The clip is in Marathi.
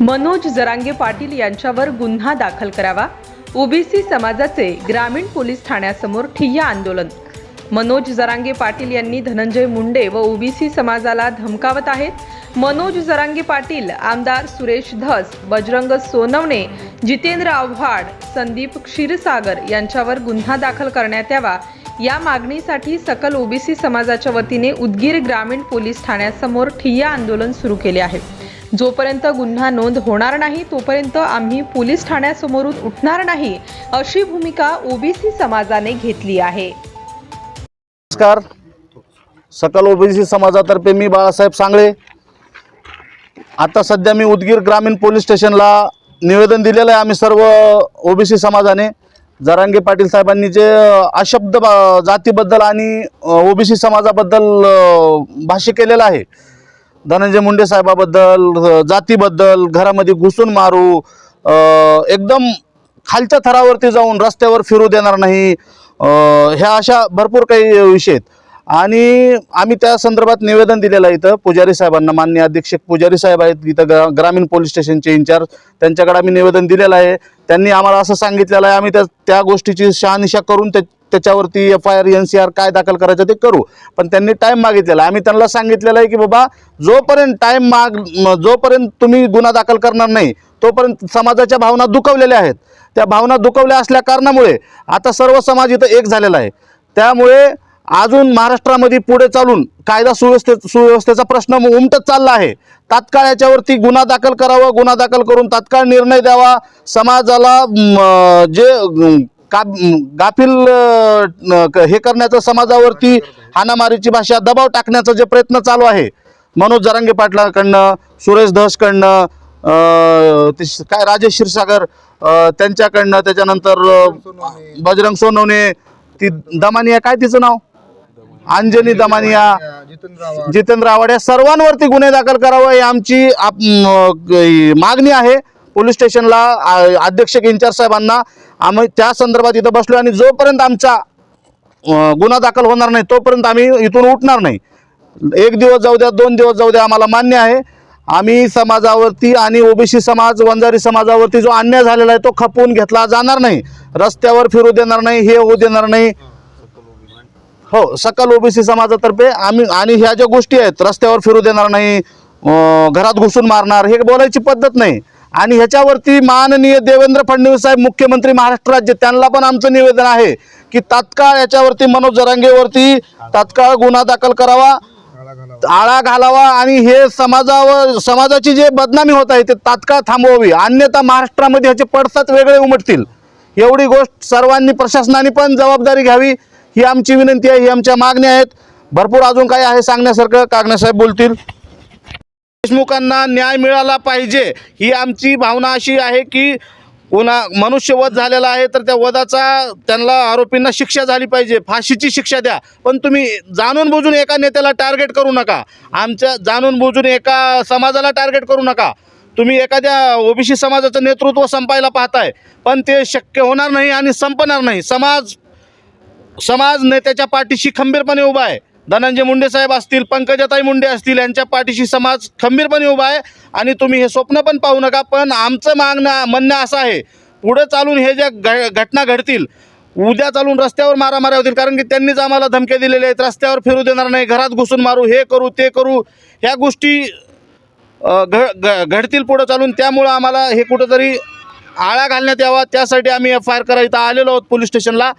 मनोज जरांगे पाटील यांच्यावर गुन्हा दाखल करावा. ओबीसी समाजाचे ग्रामीण पोलीस ठाण्यासमोर ठिय्या आंदोलन. मनोज जरांगे पाटील यांनी धनंजय मुंडे व ओबीसी समाजाला धमकावत आहेत. मनोज जरांगे पाटील आमदार सुरेश धस बजरंग सोनवणे जितेंद्र आव्हाड संदीप क्षीरसागर यांच्यावर गुन्हा दाखल करण्यात यावा. या मागणीसाठी सकल ओबीसी समाजाच्या वतीने उदगीर ग्रामीण पोलीस ठाण्यासमोर ठिय्या आंदोलन सुरू केले आहे. जोपर्यंत गुन्हा नोंद होणार नाही तोपर्यंत आम्ही पोलीस ठाण्यासमोरून उठणार नाही अशी भूमिका ओबीसी समाजाने घेतली आहे. नमस्कार. सकल ओबीसी समाजातर्फे मी बाळासाहेब सांगळे. आता सध्या मी उदगीर ग्रामीण पोलीस स्टेशनला निवेदन दिलेलं आहे आम्ही सर्व ओबीसी समाजाने. जरांगे पाटील साहेबांनी जे अशब्द जातीबद्दल आणि ओबीसी समाजाबद्दल भाष्य केलेलं आहे धनंजय मुंडे साहेबाबद्दल जातीबद्दल घरामध्ये घुसून मारू एकदम खालच्या थरावरती जाऊन रस्त्यावर फिरू देणार नाही ह्या अशा भरपूर काही विषय आहेत. आणि आम्ही त्या संदर्भात निवेदन दिलेलं आहे इथं पुजारी साहेबांना मान्य अधीक्षक पुजारी साहेब आहेत इथं ग्रा ग्रामीण पोलीस स्टेशनचे इन्चार्ज त्यांच्याकडे आम्ही निवेदन दिलेलं आहे. त्यांनी आम्हाला असं सांगितलेलं आहे आम्ही त्या त्या गोष्टीची शहानिशा करून त्या त्याच्यावरती F I R N C R काय दाखल करायचं ते करू. पण त्यांनी टाईम मागितलेला आहे. आम्ही त्यांना सांगितलेलं आहे की बाबा जोपर्यंत टाईम माग जोपर्यंत तुम्ही गुन्हा दाखल करणार नाही तोपर्यंत समाजाच्या भावना दुखवलेल्या आहेत. त्या भावना दुखवल्या असल्या कारणामुळे आता सर्व समाज इथं एक झालेला आहे. त्यामुळे अजून महाराष्ट्रामध्ये पुढे चालून कायदा सुव्यवस्थे सुव्यवस्थेचा प्रश्न उमटत चालला आहे. तात्काळ याच्यावरती गुन्हा दाखल करावा गुन्हा दाखल करून तात्काळ निर्णय द्यावा. समाजाला जे का गाफील क- हे करण्याचं समाजावरती हाणामारीची भाषा दबाव टाकण्याचा जे प्रयत्न चालू आहे मनोज जरांगे पाटलाकडनं सुरेश धसकडनं काय राजेश क्षीरसागर त्यांच्याकडनं त्याच्यानंतर बजरंग सोनवणे ती दमानिया काय तिचं नाव? अंजनी दमानिया जितेंद्र आव्हाड या सर्वांवरती गुन्हे दाखल करावा ही आमची आप- मागणी आहे. पोलीस स्टेशनला अध्यक्ष अध्यक्षक इन्चार्ज साहेबांना आम्ही त्या संदर्भात इथं बसलो आणि जोपर्यंत आमचा गुन्हा दाखल होणार नाही तोपर्यंत आम्ही इथून उठणार नाही. एक दिवस जाऊ द्या दोन दिवस जाऊ द्या आम्हाला मान्य आहे. आम्ही समाजावरती आणि ओबीसी समाज वंजारी समाजावरती जो अन्याय झालेला आहे तो खपवून घेतला जाणार नाही. रस्त्यावर फिरू देणार नाही हे होऊ देणार नाही. हो सकल ओबीसी समाजातर्फे आम्ही आणि ह्या ज्या गोष्टी आहेत रस्त्यावर फिरू देणार नाही घरात घुसून मारणार हे बोलायची पद्धत नाही. आणि ह्याच्यावरती माननीय देवेंद्र फडणवीस साहेब मुख्यमंत्री महाराष्ट्र राज्य त्यांना पण आमचं निवेदन आहे की तात्काळ याच्यावरती मनोज जरांगेवरती तात्काळ गुन्हा दाखल करावा आळा घालावा आणि हे समाजावर समाजाची जे बदनामी होत आहे ते तात्काळ थांबवावी. अन्यथा महाराष्ट्रामध्ये ह्याचे पडसाद वेगळे उमटतील. एवढी गोष्ट सर्वांनी प्रशासनाने पण जबाबदारी घ्यावी ही आमची विनंती आहे ही आमच्या मागण्या आहेत. भरपूर अजून काही आहे सांगण्यासारखं कागण्यासाहेब बोलतील. देशमुखांना न्याय मिळाला पाहिजे ही आमची भावना अशी आहे की कोणा मनुष्यवध झालेला आहे तर त्या वधाचा त्यांना आरोपींना शिक्षा झाली पाहिजे फाशीची शिक्षा द्या. पण तुम्ही जाणून बुजून एका नेत्याला टार्गेट करू नका. आमच्या जाणून बुजून एका समाजाला टार्गेट करू नका. तुम्ही एखाद्या ओबीसी समाजाचं नेतृत्व संपायला पाहताय पण ते शक्य होणार नाही आणि संपणार नाही. समाज समाज नेत्याच्या पाठीशी खंबीरपणे उभा आहे. धनंजय मुंडे साहेब असतील पंकजाताई मुंडे असतील यांच्या पाठीशी समाज खंबीरपणे उभा आहे आणि तुम्ही हे स्वप्न पण पाहू नका पण आमचं मागणं म्हणणं असं आहे पुढं चालून हे ज्या घ घटना घडतील उद्या चालून रस्त्यावर मारामाऱ्या होतील कारण की त्यांनीच आम्हाला धमके दिलेले आहेत रस्त्यावर फिरू देणार नाही घरात घुसून मारू हे करू ते करू ह्या गोष्टी घ घडतील पुढं चालून त्यामुळं आम्हाला हे कुठंतरी आळा घालण्यात यावा त्यासाठी आम्ही एफ आय आर करायचं आलेलो आहोत पोलीस स्टेशनला.